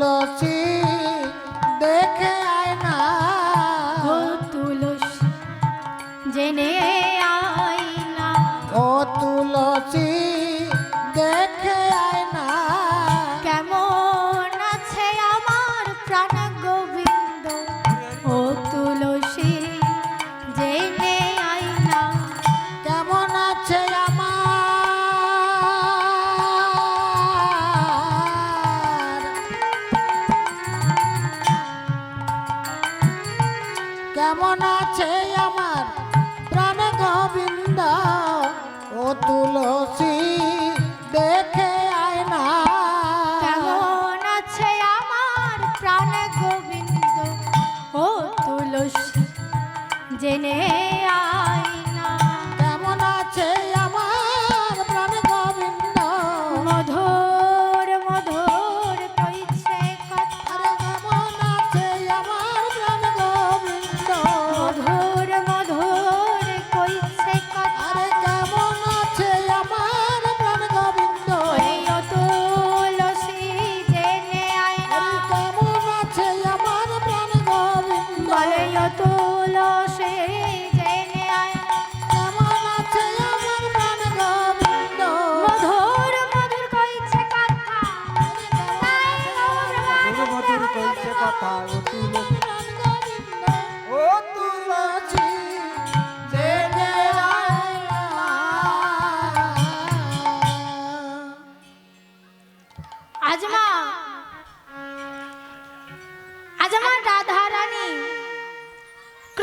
তুলসী দেখে জেনে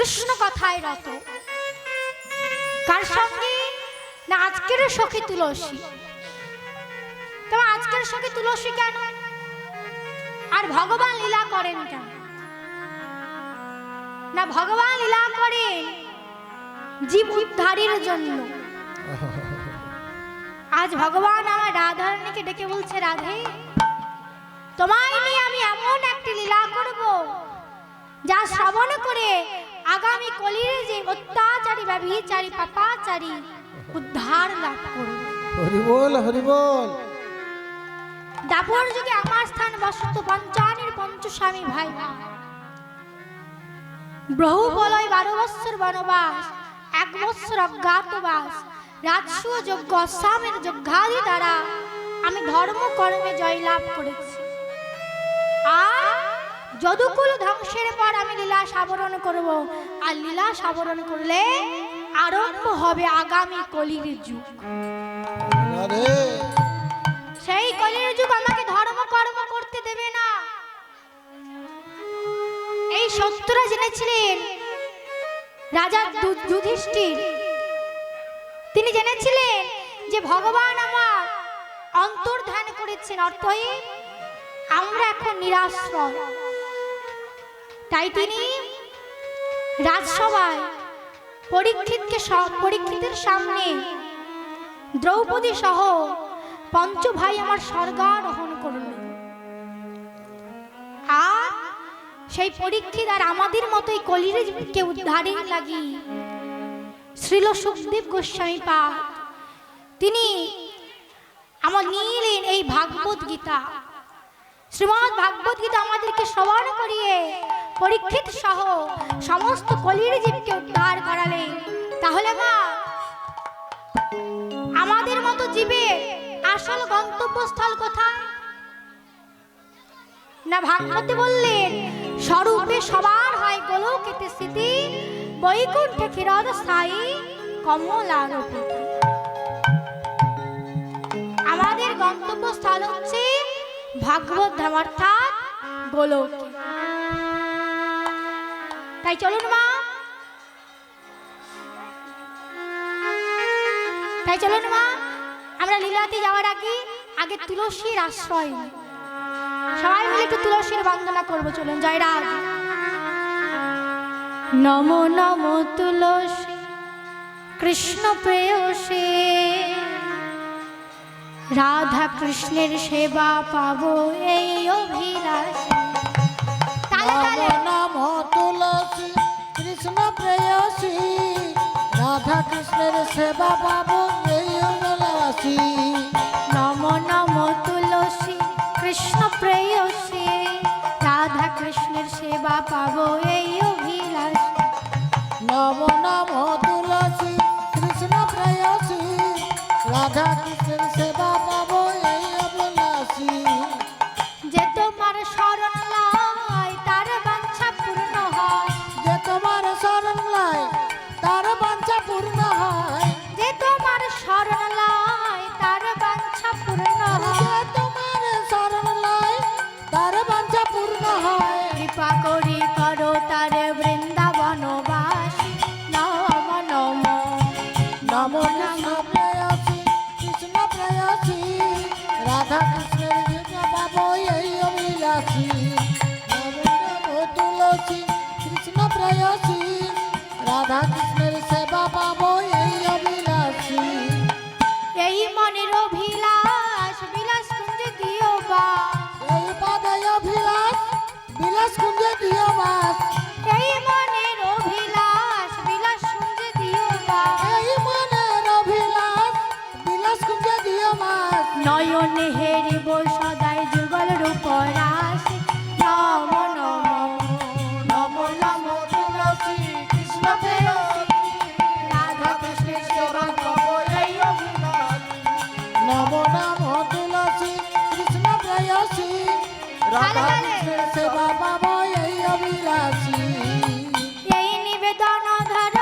কৃষ্ণ কথায় রত। কার সঙ্গে? না, আজকের সখী তুলসী। তবে আজকের সখী তুলসী কেন? আর ভগবান লীলা করেন কেন? না, ভগবান লীলা করেন জীব উদ্ধারের জন্য। আজ ভগবান আমার রাধা রানীকে ডেকে বলছে, রাধে, তোমায় নিয়ে আমি এমন একটি লীলা করব যা শ্রবণ করে আগামী কলিরে যে অত্যাচারী ব্যভিচারী পাপাচারী উদ্ধার লাভ করবে হরি বল হরি বল দাপর যুগে আমার স্থান বসত পঞ্চানের পঞ্চস্বামী ভাই। বহু বলয় বারো বৎসর বনবাস এক বৎসর অজ্ঞাতবাস রাজস্ব যজ্ঞ অশ্বামের যজ্ঞাদি দ্বারা আমি ধর্ম কর্মে জয়লাভ করেছি। আর যদুকুল ধ্বংসের পর আমি লীলা সাবরণ করব আর লীলা সাবরণ করলে আরম্ভ হবে আগামী কলির যুগ। সেই কলির যুগ আমাকে ধর্ম কর্ম করতে দেবে না। এই সত্যরা জেনেছিলেন রাজা যুধিষ্ঠির। তিনি জেনেছিলেন যে ভগবান আমার অন্তর্ধান করেছেন অর্থই আমরা এখন নিরাশ্রয়। তাই তিনি রাজসভায় পরীক্ষিতকে পরীক্ষিতের সামনে দ্রৌপদী সহ পঞ্চ ভাই আমার স্বর্গারোহণ করলেন। আর সেই পরীক্ষিত আর আমাদের মতোই কলিরকে উদ্ধারের লাগি শ্রীল সুখদেব গোস্বামী পা তিনি আমার নিলেন এই ভাগবত গীতা। শ্রীমৎ ভাগবত গীতা আমাদেরকে শ্রবণ করিয়ে পরীক্ষিত সহ সমস্ত কলির জীবকে উদ্ধার করালেন তাহলে মা, আমাদের মতো জীবের আসল গন্তব্যস্থল কোথায়? না ভাগবতে বললেন, স্বরূপে সবার হয় গোলকেতে স্থিতি, বৈকুণ্ঠে ক্ষীরদ স্থায়ী কমলার আমাদের গন্তব্যস্থল হচ্ছে ভাগবত ধাম, অর্থাৎ গোলক। তাই চলুন, মা। তাই চলুন, মা। আমরা লীলাতে যাওয়ার আগে আগে তুলসীর আশ্রয় সবাই মিলে একটু তুলসীর বন্দনা করব, চলুন, জয় রাধ নম নম তুলসী, কৃষ্ণ প্রেয়সী। রাধা কৃষ্ণের সেবা পাবো এই অভিলাষে। নম, নাম কৃষ্ণ প্রেয়সী রাধা কৃষ্ণের সেবা পাবো এই নাম তুলসী রাধা রাধা সেবা পাবো এই অভিলাষী। এই নিবেদন ধর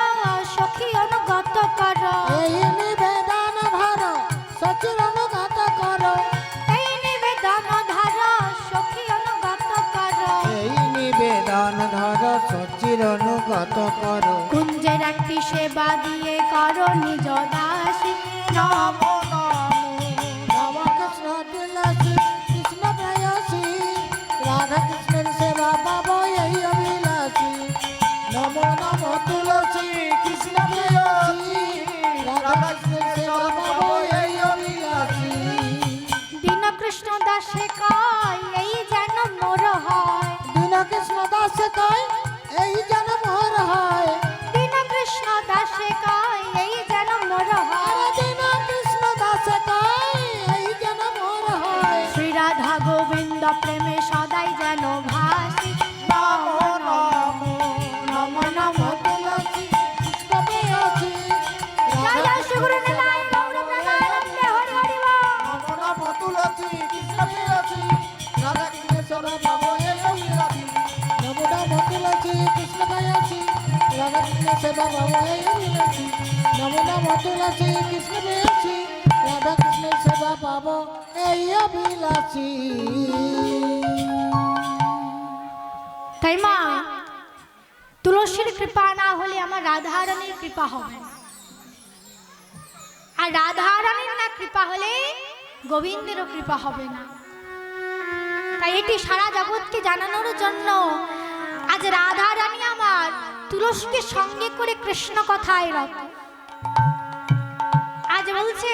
সখী অনুগত কর। এই নিবেদন ধর সচির অনুগত কর। এই নিবেদন ধর সখী অনুগত কর। এই নিবেদন ধর সচির অনুগত কর। কুঞ্জের একটি সেবা দিয়ে কর নিজ দাসী। নম কৃষ্ণ দাসে কয় এই যেন মোর হয়। দীন কৃষ্ণ দাস কয় এই যেন মোর হয়। দীন কৃষ্ণ দাসে কয় এই যেন মোর হয়। দীন কৃষ্ণ দাস কয় এই যেন মোর হয়। শ্রী রাধা গোবিন্দ প্রেমে তুলসী কৃষ্ণ প্রেয়সী রাধা কৃষ্ণ সেবা পাবো, এই অভিলাষী। তাই মা, তুলসীর কৃপা না হলে আমার রাধারানীর কৃপা হবে আর রাধারানীর না কৃপা হলে গোবিন্দেরও কৃপা হবে না। তাই এটি সারা জগৎকে জানানোর জন্য আজ রাধারানী আমার তুলসীকে সঙ্গে করে কৃষ্ণ কথায় রত। আজ বলছে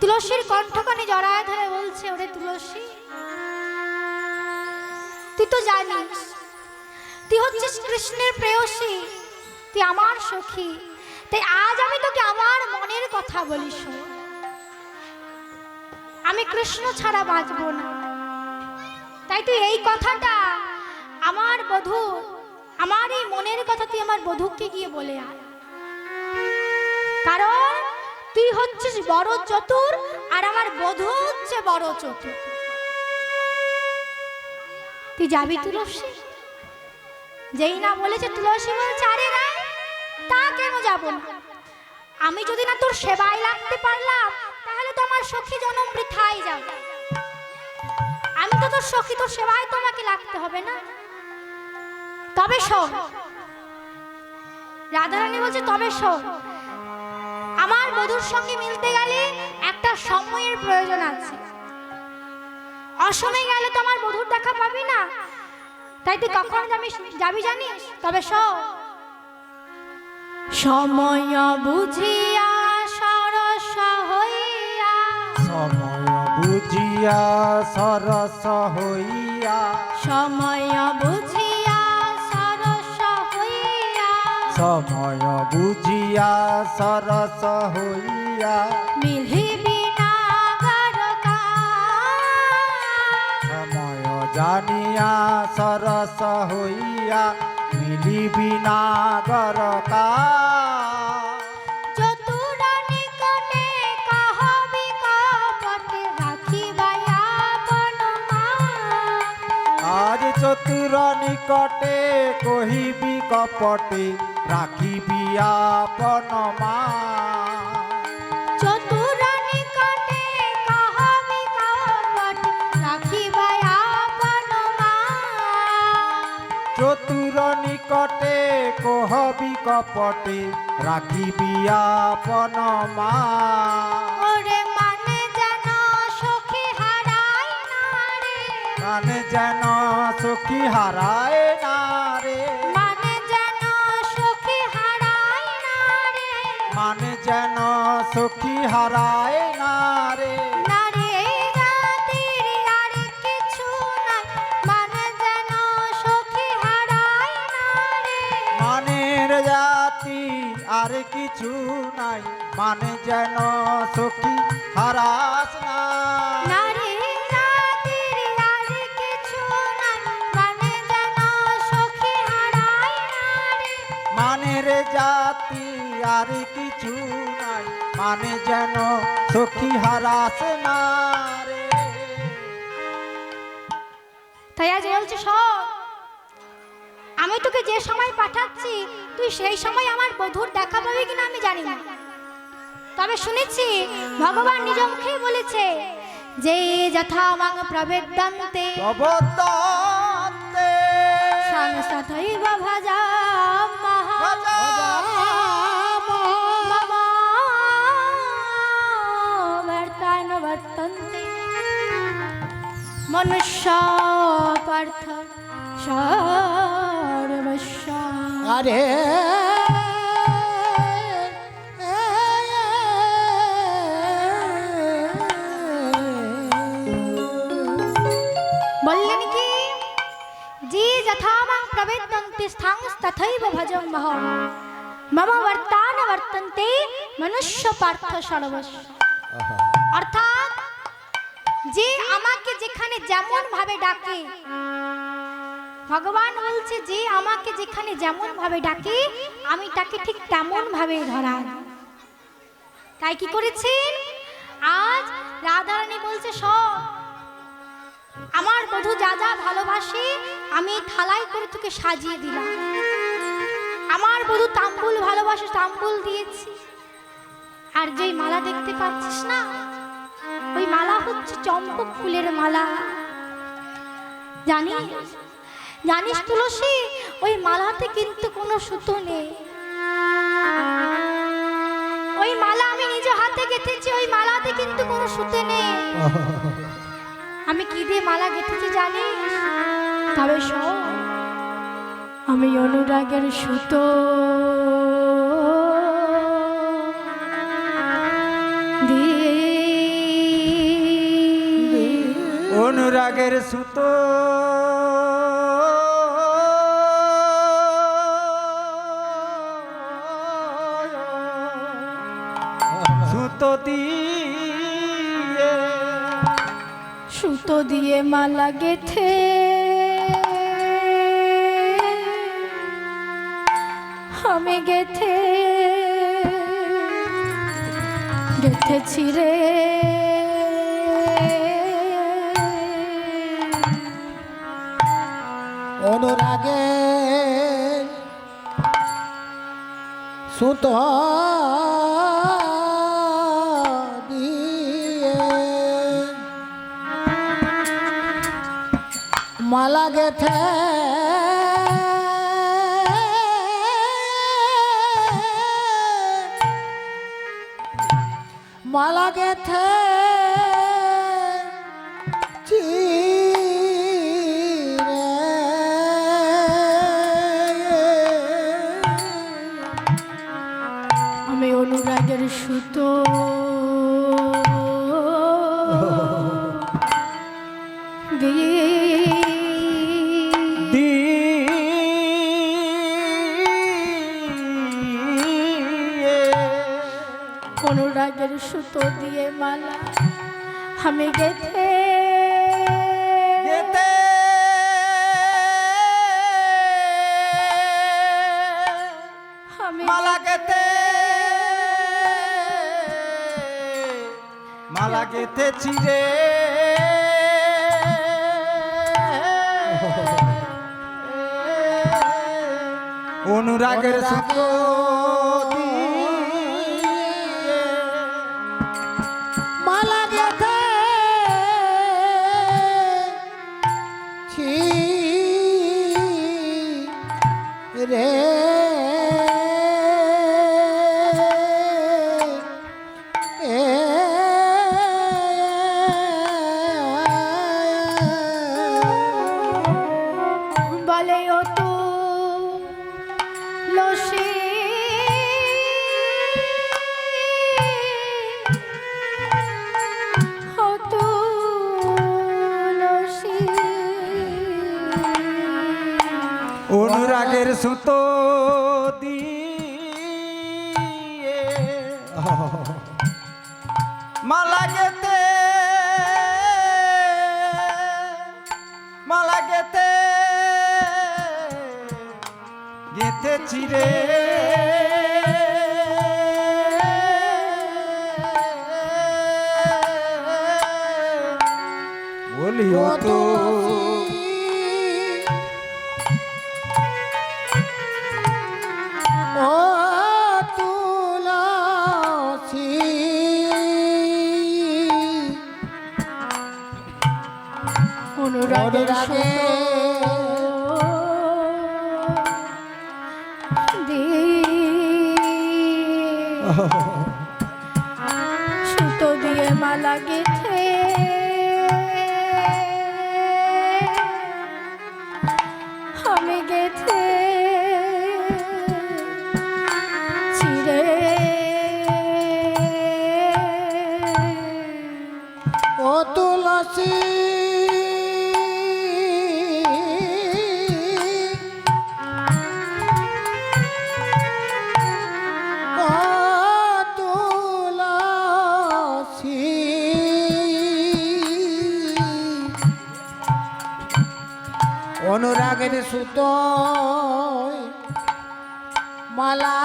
তুলসীর কণ্ঠকানে জড়ায় ধরে বলছে ওরে তুলসী, তুই তো জানিস, তুই হচ্ছিস কৃষ্ণের প্রেয়সী, তুই আমার সখী, তাই আজ আমি তোকে আমার মনের কথা বলি। আমি কৃষ্ণ ছাড়া বাঁচবো না তাই তুই এই কথাটা আমার বধূ, আমার এই মনের কথা তুই আমার বধূকে গিয়ে বলে আয় কারণ তুই হচ্ছিস বড় চতুর, আর আমার বধূ হচ্ছে বড় চতুর। তুই যাবি তুলসী? যেই না বলেছে তুলসী বলছে, আরে না তা কেন যাব না? আমি যদি না তোর সেবায় লাগতে পারলাম, তাহলে তো আমার সখী জনম বৃথাই যাবে। আমি তো তোর সখী, তোর সেবায় তোমাকে লাগতে হবে না। তবে শোন, রাধারানী বলছে, তবে শোন আমার বধুর সঙ্গে মিলতে গেলে একটা সময়ের প্রয়োজন আছে। অসময়ে গেলে তো আমার বধুর দেখা পাবি না। তাই তুই কখন যাবি যাবি জানিস? তবে শোন। সময় বুঝিয়া সরস হইয়া। সময় বুঝিয়া সরস হইয়া। সময় বুঝিয়া সময় বুঝিয়া সরস হইয়া মিলিবি সময় জানিয়া সরস হইয়া মিলিবি না গরকা। চতুর নিকটে কহবি কপটে রাখিবাই আপন মা। আজ চতুর নিকটে কহিবি কপটে রাখিবি আপন মা। চতুর নিকটে কহবি কপটে রাখিবাই আপন মা। চতুর নিকটে কহবি কপটে রাখিবি আপন মা। ওরে মানে যেন সখী হারাই না রে। মানে যেন সখী হারায় না যেন সখী হারায় না রে। আর কিছু নাই। মানে যেন সখী হারাই না রে। মানের জাতি আর কিছু নাই। মানে যেন সখী হারাস না। মানে মানের জাতি আর নাই মানে যেন সখী হারাস না রে। তাই আজ বলছে সব আমি তোকে যে সময় পাঠাচ্ছি তুই সেই সময় আমার বধুর দেখা পাবি কিনা আমি জানি না। তবে শুনেছি ভগবান নিজ মুখেই বলেছে যে যথা মাং প্রবেদান্তে সংসথৈব ভজা বর্তন্তে মনুষ্য পার্থ সর্বস্ব। আরে। বললেন কি যে যথামাং প্রবেদন্তি স্থাংস তথৈব ভজং মহ। মম বর্তান বর্তন্তে মনুষ্য পার্থ সর্বস্ব অর্থাৎ যে আমাকে যেখানে যেমন ভাবে ডাকে। ভগবান বলছে, যে আমাকে যেখানে যেমন ভাবে ডাকে, আমি তাকে ঠিক তেমন ভাবে ধরা তাই কি করেছেন? আজ রাধারানী বলছে সব আমার বধূ যা যা ভালোবাসে, আমি থালাই করে তোকে সাজিয়ে দিলাম। আমার বধূ তাম্বুল ভালোবাসে, তাম্বুল দিয়েছি। আর যেই মালা দেখতে পাচ্ছিস না ওই মালা হচ্ছে চম্পক ফুলের মালা। জানিস? জানিস তুলসী? ওই মালাতে কিন্তু কোনো সুতো নেই। ওই মালা আমি নিজ হাতে গেঁথেছি, ওই মালাতে কিন্তু কোনো সুতো নেই। আমি কি দিয়ে মালা গেঁথেছি জানিস? তবে শোন। আমি অনুরাগের সুতো। অনুরাগের সুতো। সুতো দিয়ে। সুতো দিয়ে মালা গেথে। আমি গেথে। গেথেছি রে। অনুরাগে সুত মালা গেথে মালা গেথে আমি গেতে। গেতে। আমি মালা গেতে। মালা গেতে চিরে। অনুরাগের সাথে জলে তো লসে অনুরাগের সুতো বাঁচি রে। বলিও তো। অনুরাগের আগে অনুরাগের সুতো মালা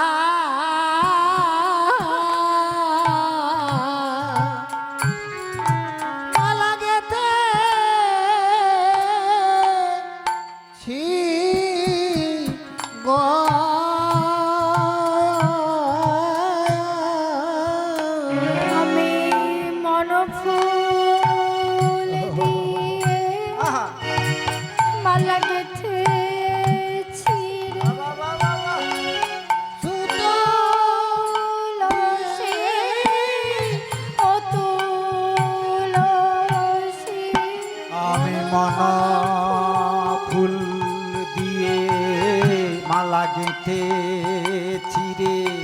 মালা গেঁথেছি রে।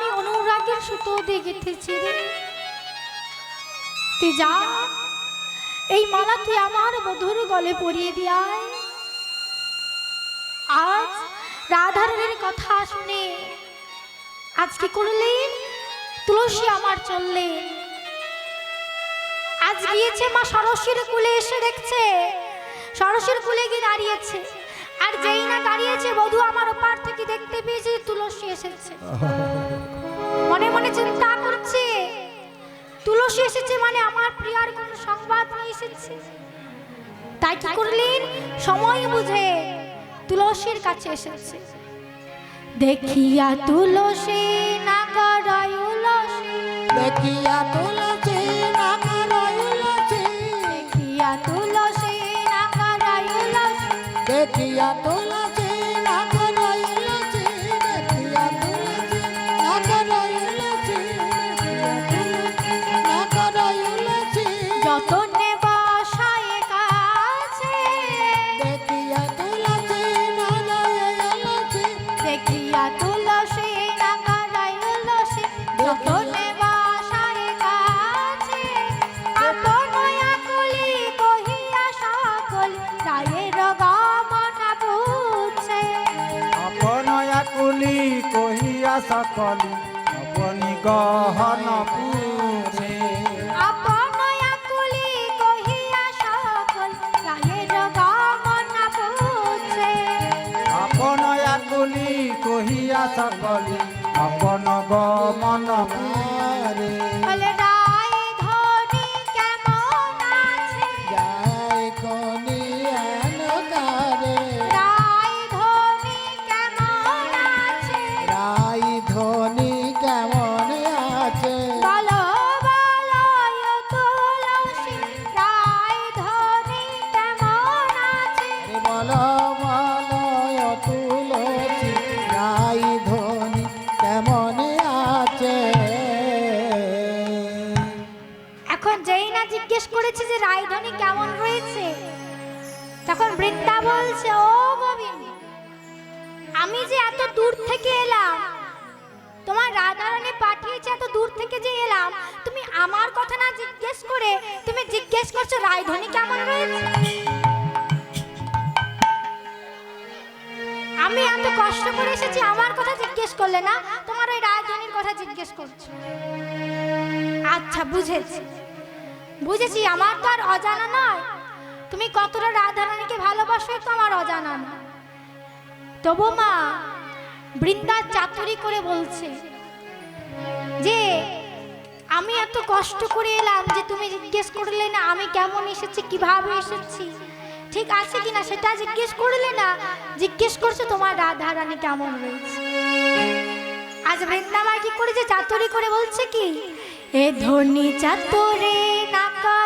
আমি অনুরাগের সুতো দেখেছি যা, এই মালা তুই আমার মধুর গলে পরিয়ে দিয়ায় আজ রাধারণের কথা শুনে আজকে করলে? তুলসী আমার চললে। আজ গিয়েছে মা সরস্বীর কুলে এসে দেখছে সরস্বীর কুলে গিয়ে দাঁড়িয়েছে। আর যেই না দাঁড়িয়েছে, বধূ আমার ওপার থেকে দেখতে পেয়েছে তুলসী এসেছে। মনে মনে চিন্তা করছে, তুলসী এসেছে মানে আমার প্রিয়ার কোনো সংবাদ নিয়ে এসেছে। তাই কি করলেন? সময় বুঝে তুলসীর কাছে এসেছে। দেখিয়া তুলসী না করায় উলসী। দেখিয়া তুলসী দেখিয়া তুলসী আপনি গহন পুছে আপনয়া কুলি কহিয়া সকল গমনা কহিয়া সকলি আপন গমন পুরে। রাধারানী এত দূর থেকে যে এলাম, তুমি আমার কথা না জিজ্ঞেস করে তুমি জিজ্ঞেস করছ রায়ধনী কেমন রয়েছে? আমি এত কষ্ট করে এসেছি, আমার কথা জিজ্ঞেস করলে না? তোমার ওই রায়ধনীর কথা জিজ্ঞেস করছ। আচ্ছা বুঝেছি। বুঝেছি, আমার তো আর অজানা নয়। তুমি কতটা রাধারানীকে ভালোবাসো তো আমার অজানা নয়। তবু মা বৃন্দার চাতুরি করে বলছে যে আমি এত কষ্ট করে এলাম যে তুমি জিজ্ঞেস করলে না, আমি কেমন এসেছি, কীভাবে এসেছি? ঠিক আছে কিনা সেটা জিজ্ঞেস করলে না, জিজ্ঞেস করছ তোমার রাধারানী কেমন রয়েছে। আজ বৃন্দাবার কি করেছে? চাতরি করে বলছে কি, এ ধনী চাতরে নাকার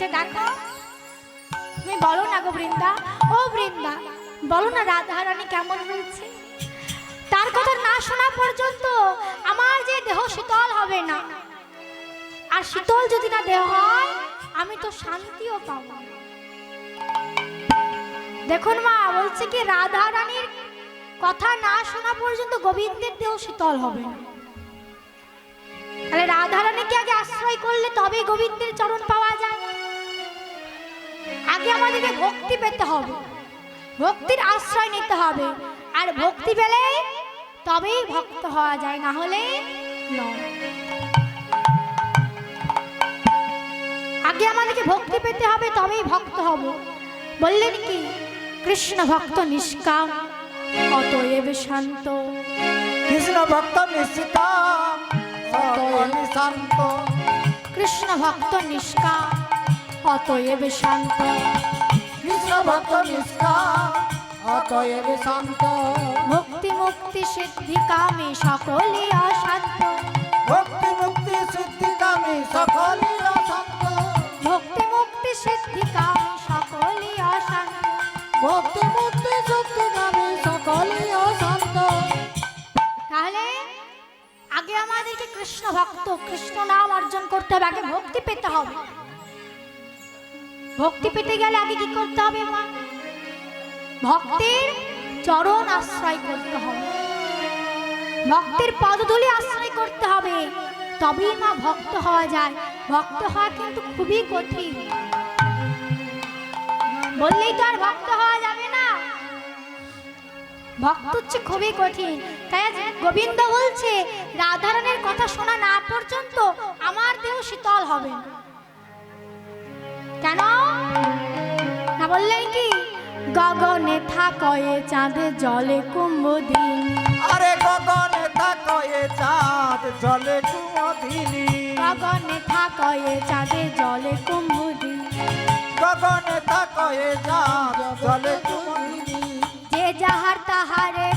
বলছে দেখো তুমি বলো না গো বৃন্দা। ও বৃন্দা, বলো না রাধারানী কেমন রয়েছে তার কথা না শোনা পর্যন্ত আমার যে দেহ শীতল হবে না। আর শীতল যদি না দেহ হয়, আমি তো শান্তিও পাবো। দেখুন মা, বলছে কি রাধা রানীর কথা না শোনা পর্যন্ত গোবিন্দের দেহ শীতল হবে না। তাহলে রাধা রানীকে আগে আশ্রয় করলে তবেই গোবিন্দের চরণ পাওয়া যায়। আগে আমাদেরকে ভক্তি পেতে হবে। ভক্তির আশ্রয় নিতে হবে। আর ভক্তি পেলে তবেই ভক্ত হওয়া যায় না হলে আগে আমাদেরকে ভক্তি পেতে হবে তবেই ভক্ত হব। বললেন কি কৃষ্ণ ভক্ত নিষ্কাম অতএব শান্ত। কৃষ্ণ ভক্ত শান্ত। কৃষ্ণ ভক্ত নিষ্কাম অতএব শান্ত। ভক্ত নিষ্কাম অতএব শান্ত। মুক্তি মুক্তি সিদ্ধি কামে সকলে অশান্ত ভক্তি মুক্তি সিদ্ধি কামে সকলই অশান্ত ভক্তি মুক্তি সিদ্ধি কামে সকলে অশান্ত ভক্তি মুক্তি শক্তি গামী সকলই অশান্ত তাহলে আগে আমাদেরকে কৃষ্ণ ভক্ত কৃষ্ণ নাম অর্জন করতে হবে আগে ভক্তি পেতে হবে। ভক্তি পেতে গেলে আগে কি করতে হবে, মা? ভক্তের চরণ আশ্রয় করতে হবে। ভক্তের পদধূলি আশ্রয় করতে হবে। তবেই মা ভক্ত হওয়া যায়। ভক্ত হওয়া কিন্তু খুবই কঠিন। বললেই তো আর ভক্ত হওয়া যাবে না। ভক্ত হচ্ছে খুবই কঠিন। তাই আজ গোবিন্দ বলছে, রাধারণের কথা শোনা না পর্যন্ত আমার দেহ শীতল হবে। না। কেন? না বললেন কি? গগনে থাকয়ে চাঁদে জলে কুম্ভদিনী আরে গগনে থাকয়ে চাঁদ জলে কুম্ভদিনী গগনে থাকয়ে চাঁদে জলে কুম্ভদিনী গগনে থাকয়ে চাঁদ জলে কুম্ভদিনী যে যাহার তাহারে